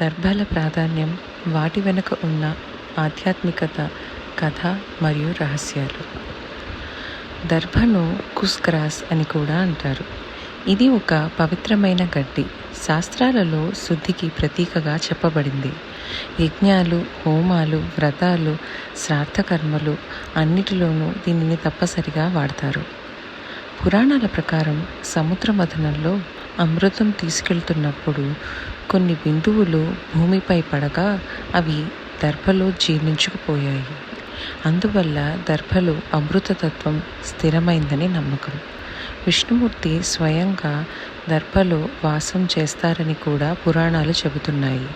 దర్భాల ప్రాధాన్యం వాటి వెనుక ఉన్న ఆధ్యాత్మికత కథ మరియు రహస్యాలు. దర్భను కుస్గ్రాస్ అని కూడా అంటారు. ఇది ఒక పవిత్రమైన గడ్డి. శాస్త్రాలలో శుద్ధికి ప్రతీకగా చెప్పబడింది. యజ్ఞాలు హోమాలు వ్రతాలు శ్రాద్ధకర్మలు అన్నిటిలోనూ దీనిని తప్పసరిగా వాడతారు. పురాణాల ప్రకారం సముద్ర మథనంలో అమృతం తీసుకెళ్తున్నప్పుడు కొన్ని బిందువులు భూమిపై పడగా అవి దర్భలో జీర్ణించుకుపోయాయి. అందువల్ల దర్భలో అమృతతత్వం స్థిరమైందని నమ్మకం. విష్ణుమూర్తి స్వయంగా దర్భలో వాసం చేస్తారని కూడా పురాణాలు చెబుతున్నాయి.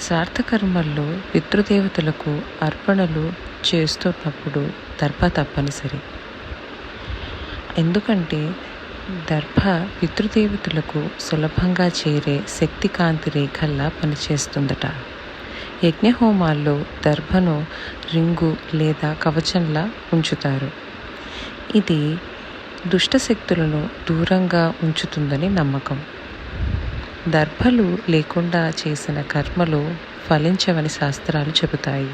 సార్థకర్మల్లో పితృదేవతలకు అర్పణలు చేస్తున్నప్పుడు దర్భ తప్పనిసరి. ఎందుకంటే దర్భ పితృదేవతలకు సులభంగా చేరే శక్తికాంతి రేఖల్లా పనిచేస్తుందట. యజ్ఞహోమాల్లో దర్భను రింగు లేదా కవచంలా ఉంచుతారు. ఇది దుష్టశక్తులను దూరంగా ఉంచుతుందని నమ్మకం. దర్భలు లేకుండా చేసిన కర్మలు ఫలించవని శాస్త్రాలు చెబుతాయి.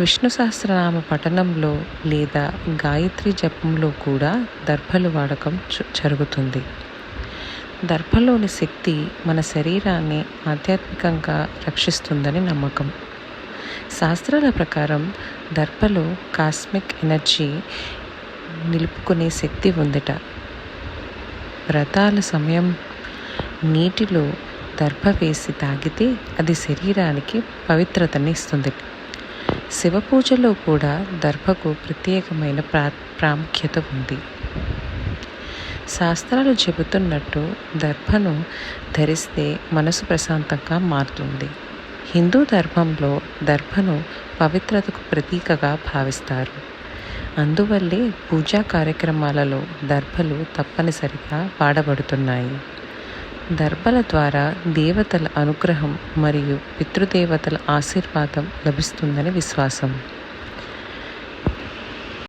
విష్ణు సహస్రనామ పఠనంలో లేదా గాయత్రి జపంలో కూడా దర్భలు వాడకం జరుగుతుంది. దర్భలోని శక్తి మన శరీరాన్ని ఆధ్యాత్మికంగా రక్షిస్తుందని నమ్మకం. శాస్త్రాల ప్రకారం దర్భలో కాస్మిక్ ఎనర్జీ నిలుపుకునే శక్తి ఉందిట. వ్రతాల సమయం నీటిలో దర్భ వేసి తాగితే అది శరీరానికి పవిత్రతని ఇస్తుంది. శివ పూజలో కూడా దర్భకు ప్రత్యేకమైన ప్రా ప్రాముఖ్యత ఉంది. శాస్త్రాలు చెబుతున్నట్టు దర్భను ధరిస్తే మనసు ప్రశాంతంగా మారుతుంది. హిందూ ధర్మంలో దర్భను పవిత్రతకు ప్రతీకగా భావిస్తారు. అందువల్లే పూజా కార్యక్రమాలలో దర్భలు తప్పనిసరిగా వాడబడుతున్నాయి. దర్పల ద్వారా దేవతల అనుగ్రహం మరియు పితృదేవతల ఆశీర్వాదం లభిస్తుందని విశ్వాసం.